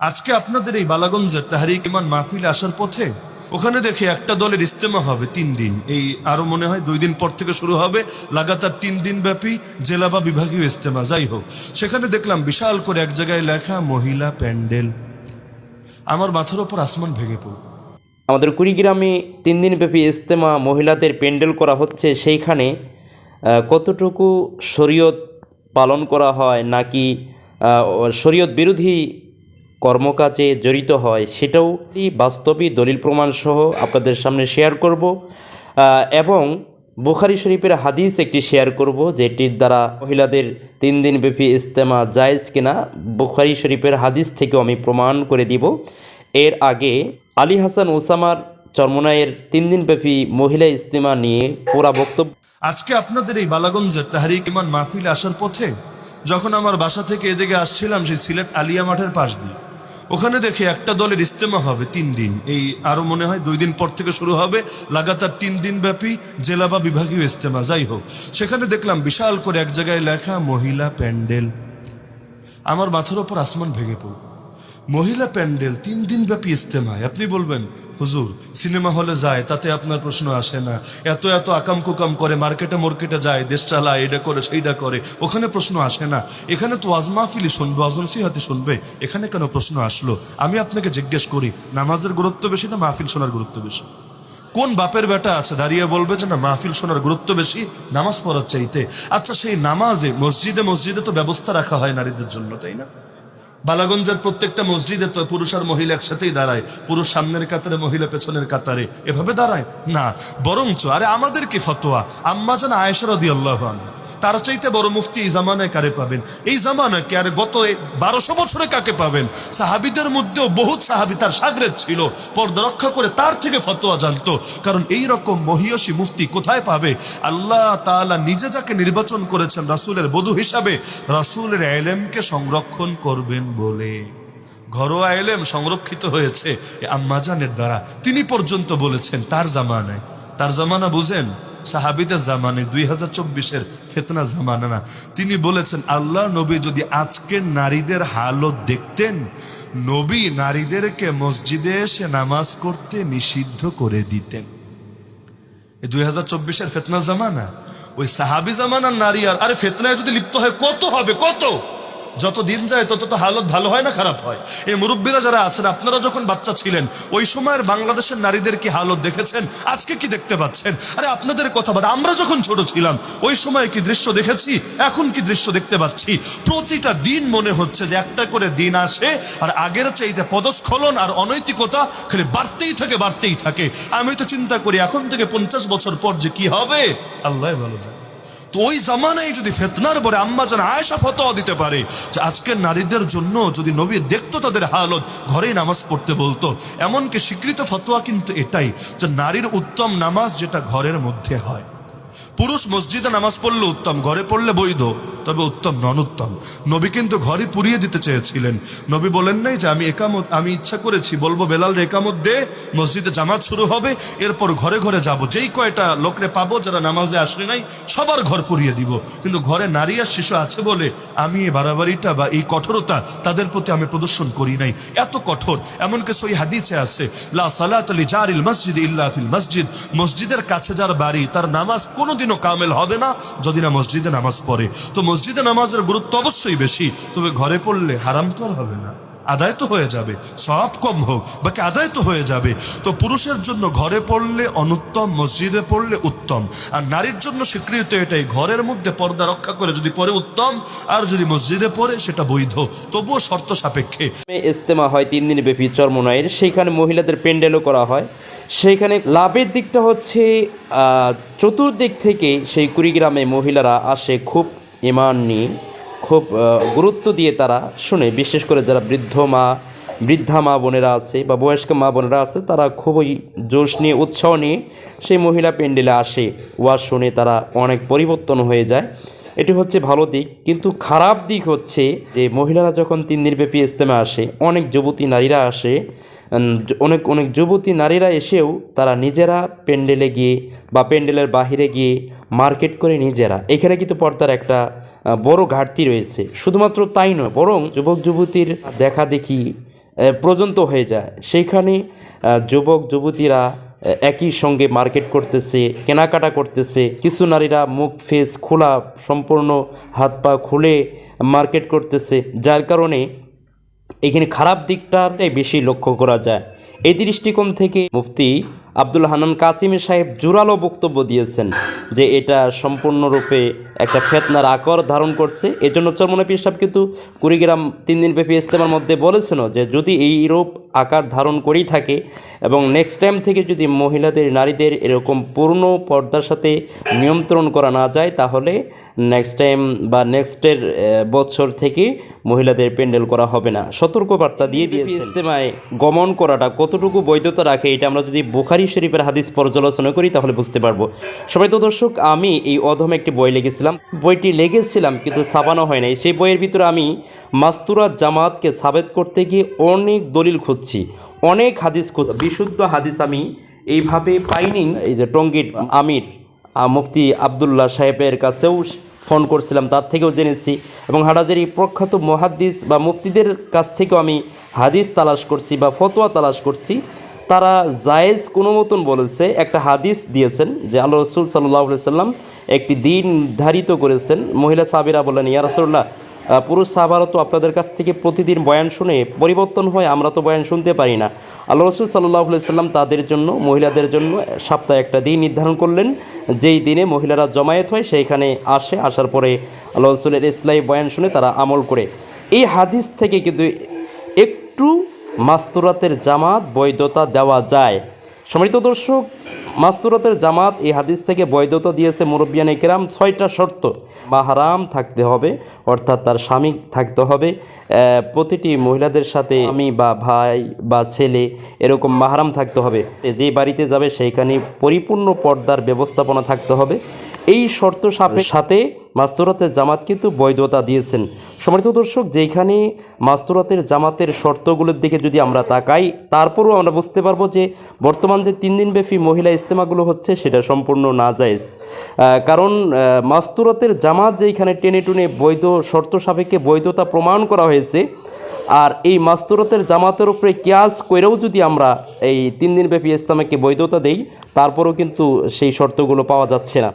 আজকে আপনাদের এই বালাগঞ্জের তাহারিক ইমান মাহফিলে আসার পথে ওখানে দেখে একটা দলের ইস্তেমা হবে তিন দিন। এই আরও মনে হয় দুই দিন পর থেকে শুরু হবে লাগাতার তিন দিন ব্যাপী জেলা বা বিভাগীয় ইস্তেমা যাই হোক। সেখানে দেখলাম বিশাল করে এক জায়গায় লেখা মহিলা প্যান্ডেল। আমার মাথার ওপর আসমান ভেঙে পড়ল। আমাদের কুড়িগ্রামে তিন দিনব্যাপী ইস্তেমা মহিলাদের প্যান্ডেল করা হচ্ছে। সেইখানে কতটুকু শরীয়ত পালন করা হয় নাকি শরীয়ত বিরোধী কর্মকাজে জড়িত হয়, সেটাও বাস্তবিক দলিল প্রমাণ সহ আপনাদের সামনে শেয়ার করব। এবং বুখারি শরীফের হাদিস একটি শেয়ার করব, যেটির দ্বারা মহিলাদের তিন দিনব্যাপী ইজতেমা জায়েজ কিনা, বুখারি শরীফের হাদিস থেকেও আমি প্রমাণ করে দিব। এর আগে আলী হাসান ওসামার চরমনায়ের তিন দিনব্যাপী মহিলা ইজতেমা নিয়ে পুরা বক্তব্য আজকে আপনাদের এই বালাগঞ্জের তাহারিক ইমান মাহফিলে আসার পথে যখন আমার বাসা থেকে এদিকে আসছিলাম, সেই সিলেট আলিয়া মাঠের পাশ দিয়ে। ওখানে দেখে একটা দলের ইস্তেমা হবে তিন দিন। এই আরও মনে হয় দুই দিন পর থেকে শুরু হবে লাগাতার তিন দিন ব্যাপী জেলা বা বিভাগীয় ইস্তেমা যাই হোক, সেখানে দেখলাম বিশাল করে এক জায়গায় লেখা মহিলা প্যান্ডেল। আমার মাথার ওপর আসমান ভেঙে পড়ল। মহিলা প্যান্ডেল তিন দিন ব্যাপী ইস্তেমায়। আপনি বলবেন, হুজুর, সিনেমা হলে যায়, তাতে আপনার প্রশ্ন আসে না। এত এত আকাম কুকাম করে, মার্কেটে মার্কেটে যায়, দেশ চালায় এটা করে সেইটা করে। ওখানে প্রশ্ন আসে না। এখানে তো ওয়াজ মাহফিলি শুনবে অজন সিহাতি শুনবে। এখানে কেন প্রশ্ন আসলো? আমি আপনাকে জিজ্ঞেস করি, নামাজের গুরুত্ব বেশি না মাহফিল শোনার গুরুত্ব বেশি? কোন বাপের বেটা আছে দাঁড়িয়ে বলবে যে, না, মাহফিল শোনার গুরুত্ব বেশি, নামাজ পড়ার চাইতে আচ্ছা সেই নামাজে, মসজিদে মসজিদে তো ব্যবস্থা রাখা হয় নারীদের জন্য, তাই না? বালাগঞ্জের প্রত্যেকটা মসজিদে তো পুরুষ আর মহিলা একসাথেই দাঁড়ায়। পুরুষ সামনের কাতারে, মহিলা পেছনের কাতারে। এভাবে দাঁড়ায়? না। বরঞ্চ, আরে আমাদের কি ফতোয়া? আম্মা যেন আয়েশরদি আল্লাহ তার চাইতে বড় মুফতি এই জামানায় কারে পাবেন? এই জামানায় কে আর গত বারোশো বছরে কাকে পাবেন? সাহাবিদের মধ্যেও বহুত সাহাবি তার সাগরেদ ছিল। পর্দা রক্ষা করে তার থেকে ফতোয়া জানতো। কারণ এই রকম মহিয়সী মুফতি কোথায় পাবে? আল্লাহ তাআলা নিজে যাকে নির্বাচন করেছেন রাসূলের বধূ হিসাবে, রাসূলের এলেমকে সংরক্ষণ করবেন বলে। ঘরোয়া এলেম সংরক্ষিত হয়েছে আম্মাজানের দ্বারা। তিনি পর্যন্ত বলেছেন, তার জামানায়। তার জামানা বুঝেন? সাহাবিদের জামানে, দুই হাজার চব্বিশের ফেতনা জামানা না। তিনি বলেছেন, আল্লাহ নবী যদি আজকের নারীদের হালত দেখতেন, নবী নারীদেরকে মসজিদে এসে নামাজ করতে নিষিদ্ধ করে দিতেন। এই দুই হাজার চব্বিশের ফেতনা জামানা, ওই সাহাবি জামানার নারী আর আরে ফেতনায় যদি লিপ্ত হয়, কত হবে? কত? যত দিন যায় তত তো হালত ভালো হয় না, খারাপ হয়। এই মুরব্বীরা যারা আছেন, আপনারা যখন বাচ্চা ছিলেন, ওই সময়ের বাংলাদেশের নারীদের কি হালত দেখেছেন? আজকে কি দেখতে পাচ্ছেন? আরে আপনাদের কথা বাদ, আমরা যখন ছোট ছিলাম, ওই সময় কি দৃশ্য দেখেছি? এখন কি দৃশ্য দেখতে পাচ্ছি? প্রতিটা দিন মনে হচ্ছে যে একটা করে দিন আসে, আর আগের চাইতে পদস্খলন আর অনৈতিকতা খালি বাড়তেই থাকে বাড়তেই থাকে। আমি তো চিন্তা করি, এখন থেকে পঞ্চাশ বছর পর যে কি হবে? আল্লাহ ভালো জানে। তো ওই জামানায় যদি ফেতনার পরে আম্মা যেন আয়সা ফতোয়া দিতে পারে, যে আজকের নারীদের জন্য যদি নবী দেখতো তাদের হালত, ঘরেই নামাজ পড়তে বলতো, এমনকি স্বীকৃত ফতোয়া কিন্তু এটাই, যে নারীর উত্তম নামাজ যেটা ঘরের মধ্যে হয়। পুরুষ মসজিদে নামাজ পড়লে উত্তম, ঘরে পড়লে বৈধ, তবে উত্তম নন উত্তম নবী কিন্তু ঘরে পুরিয়ে দিতে চেয়েছিলেন। নবী বলেন নাই যে আমি একামত, আমি ইচ্ছা করেছি, বলব বেলাল একামত দে, মসজিদে জামাত শুরু হবে, এরপর ঘরে ঘরে যাব। যেই কয়টা লোকরে পাবো যারা নামাজে আসলে নাই, সবার ঘর পুরিয়ে দিব। কিন্তু ঘরে নারী আর শিশু আছে বলে আমি এই বাড়াবাড়িটা বা এই কঠোরতা তাদের প্রতি আমি প্রদর্শন করি নাই। এত কঠোর, এমনকি সই হাদিসে আছে, লা সালাত লি জারিল মসজিদ ইল্লা ফিল মসজিদ। মসজিদের কাছে যার বাড়ি, তার নামাজ কোনোদিনও কামেল হবে না যদি না মসজিদে নামাজ পড়ে। তো মসজিদে নামাজের গুরুত্ব অবশ্যই বেশি। তবে ঘরে পড়লে হারাম তো হবে না। আদায় তো হয়ে যাবে সব কম হোক, বাকি আদায় তো হয়ে যাবে। তো পুরুষের জন্য ঘরে পড়লে অনুত্তম, মসজিদে পড়লে উত্তম। আর নারীর জন্য স্বীকৃত এটাই, ঘরের মধ্যে পর্দা রক্ষা করে যদি পরে উত্তম, আর যদি মসজিদে পড়ে সেটা বৈধ। তবুও শর্ত সাপেক্ষে। ইজতেমা হয় তিন দিন ব্যাপী চরমনায়ের সেইখানে মহিলাদের প্যান্ডেলও করা হয়। সেইখানে লাভের দিকটা হচ্ছে চতুর্দিক থেকে সেই কুড়িগ্রামে মহিলারা আসে খুব ইমান নিয়ে। খুব গুরুত্ব দিয়ে তারা শুনে, বিশেষ করে যারা বৃদ্ধ মা, বৃদ্ধা মা বোনেরা আছে বা বয়স্ক মা বোনেরা আছে, তারা খুবই জোশ নিয়ে, উৎসাহ নিয়ে সেই মহিলা প্যান্ডেলে আসে। ওয়াজ শুনে তারা অনেক পরিবর্তন হয়ে যায়। এটি হচ্ছে ভালো দিক, কিন্তু খারাপ দিক হচ্ছে যে মহিলারা যখন তিন দিনব্যাপী ইস্তেমা আসে, অনেক যুবতী নারীরা আসে অনেক অনেক যুবতী নারীরা এসেও তারা নিজেরা প্যান্ডেলে গিয়ে বা প্যান্ডেলের বাহিরে গিয়ে মার্কেট করে নিজেরা। এখানে কিন্তু পর্দার একটা বড় ঘাটতি রয়েছে। শুধুমাত্র তাই নয়, বরং যুবক যুবতীর দেখা দেখি পর্যন্ত হয়ে যায়। সেইখানে যুবক যুবতীরা একই সঙ্গে মার্কেট করতেছে, কেনাকাটা করতেছে। কিছু নারীরা মুখ ফেস খোলা, সম্পূর্ণ হাত পা খুলে মার্কেট করতেছে, যার কারণে এখানে খারাপ দিকটাটাই বেশি লক্ষ্য করা যায়। এই দৃষ্টিকোণ থেকে মুফতি আব্দুল হানান কাসিমি সাহেব জোরালো বক্তব্য দিয়েছেন যে এটা সম্পূর্ণরূপে একটা ফেতনার আকর ধারণ করছে। এজন্য চরমনে পীর সাহেব কিন্তু কুড়িগ্রাম তিন দিন ব্যাপী ইস্তেমার মধ্যে বলেছেন যে যদি এই রূপ আকার ধারণ করেই থাকে এবং নেক্সট টাইম থেকে যদি মহিলাদের নারীদের এরকম পূর্ণ পর্দার সাথে নিয়ন্ত্রণ করা না যায় তাহলে নেক্সট টাইম বা নেক্সটের বছর থেকে মহিলাদের প্যান্ডেল করা হবে না। সতর্কবার্তা দিয়ে দিয়ে ইস্তেমায় গমন করাটা কতটুকু বৈধতা রাখে এটা আমরা যদি বুখারি শরীফের হাদিস পর্যালোচনা করি তাহলে বুঝতে পারব। সবাই তো দর্শক আমি এই অধমে একটি বই লেগেছিলাম বইটি লেগেছিলাম কিন্তু ছাপানো হয় নাই। সেই বইয়ের ভিতরে আমি মাস্তুরাত জামাতকে সাবেত করতে গিয়ে অনেক দলিল খুঁজছি। অনেক হাদিস খুঁজছি। বিশুদ্ধ হাদিস আমি এইভাবে পাইনি। এই যে টঙ্গীর আমির মুফতি আবদুল্লাহ সাহেবের কাছেও ফোন করছিলাম তার থেকেও জেনেছি। এবং হাটাজারি প্রখ্যাত মহাদ্দিস বা মুফতিদের কাছ থেকেও আমি হাদিস তালাশ করছি বা ফতোয়া তালাশ করছি। তারা জায়েজ কোনো মতন বলেছে একটা হাদিস দিয়েছেন যে আল্লাহ রসুল সাল্লাহ সাল্লাম একটি দিন ধারিত করেছেন। মহিলা সাবিরা বলেন ইয়া রসুল্লাহ আহ, পুরুষ সাহাবারও তো আপনাদের কাছ থেকে প্রতিদিন বয়ান শুনে পরিবর্তন হয়, আমরা তো বয়ান শুনতে পারি না। আল্লাহ রসুল সাল্লাহ সাল্লাম তাদের জন্য, মহিলাদের জন্য সপ্তাহে একটা দিন নির্ধারণ করলেন। যেই দিনে মহিলারা জমায়েত হয়, সেইখানে আসে, আসার পরে আল্লাহ রসুলের ইসলাই বয়ান শুনে তারা আমল করে। এই হাদিস থেকে কিন্তু একটু মাস্তুরাতের জামাত বৈধতা দেওয়া যায়। সম্মানিত দর্শক মাস্তুরাতের জামাত এই হাদিস থেকে বৈধতা দিয়েছে মুরব্বিয়ান কেরাম ছয়টা শর্ত মাহারাম থাকতে হবে, অর্থাৎ তার স্বামী থাকতে হবে। প্রতিটি মহিলাদের সাথে আমি বা ভাই বা ছেলে এরকম মাহারাম থাকতে হবে। যে বাড়িতে যাবে সেইখানে পরিপূর্ণ পর্দার ব্যবস্থাপনা থাকতে হবে। এই শর্ত সাথে মাস্তুরাতের জামাত কিন্তু বৈধতা দিয়েছেন। সম্মানিত দর্শক যেখানে মাস্তুরাতের জামাতের শর্তগুলোর দিকে যদি আমরা তাকাই তারপরও আমরা বুঝতে পারব যে বর্তমান যে তিন দিনব্যাপী মহিলা ইস্তেমাগুলো হচ্ছে সেটা সম্পূর্ণ না আহ, কারণ মাস্তুরাতের জামাত যেখানে টেনে টুনে বৈধ শর্ত সাপেক্ষে বৈধতা প্রমাণ করা হয়েছে আর এই মাস্তুরতের জামাতের উপরে কেয়াস করেও যদি আমরা এই তিন দিনব্যাপী ইসলামকে বৈধতা দেই তারপরেও কিন্তু সেই শর্তগুলো পাওয়া যাচ্ছে না।